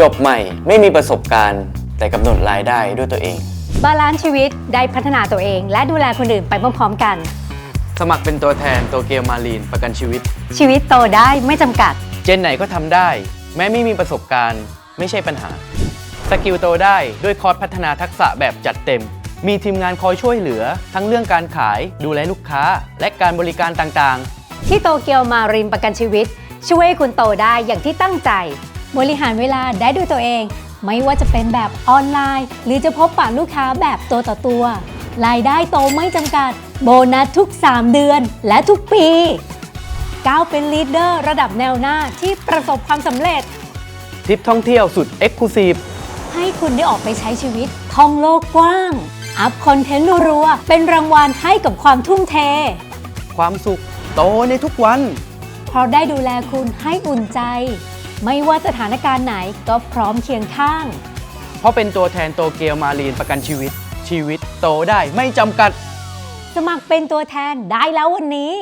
จบใหม่ไม่มีประสบการณ์ แต่กำหนดรายได้ด้วยตัวเอง บาลานซ์ชีวิตได้พัฒนาตัวเอง และดูแลคนอื่นไปพร้อมๆกัน สมัครเป็นตัวแทนโตเกียวมารีนประกันชีวิต ชีวิตโตได้ไม่จำกัด เจนไหนก็ทำได้ แม้ไม่มีประสบการณ์ ไม่ใช่ปัญหา สกิลโตได้ด้วยคอร์สพัฒนาทักษะแบบจัดเต็ม มีทีมงานคอยช่วยเหลือ ทั้งเรื่องการขายดูแลลูกค้า และการบริการต่างที่โตเกียวมารินประกันชีวิต ช่วยให้คุณโตได้อย่างที่ตั้งใจ บริหารเวลาได้ด้วยตัวเอง ไม่ว่าจะเป็นแบบออนไลน์ หรือจะพบปะลูกค้าแบบตัวต่อตัว รายได้โตไม่จำกัด โบนัสทุก 3 เดือนและทุกปีก้าวเป็นลีดเดอร์ระดับแนวหน้าที่ประสบความสำเร็จๆทริปท่องเที่ยวสุดเอ็กซ์คลูซีฟให้คุณได้ออกไปใช้ชีวิตท่องโลกกว้าง อัพคอนเทนต์รัวๆเป็นรางวัลให้กับความทุ่มเท ความสุขโตในทุกวันเพราะได้ดูแลคุณให้อุ่นใจ ไม่ว่าสถานการณ์ไหนก็พร้อมเคียงข้าง เพราะเป็นตัวแทนโตเกียวมารีนประกันชีวิต ชีวิตโตได้ไม่จำกัด สมัครเป็นตัวแทนได้แล้ววันนี้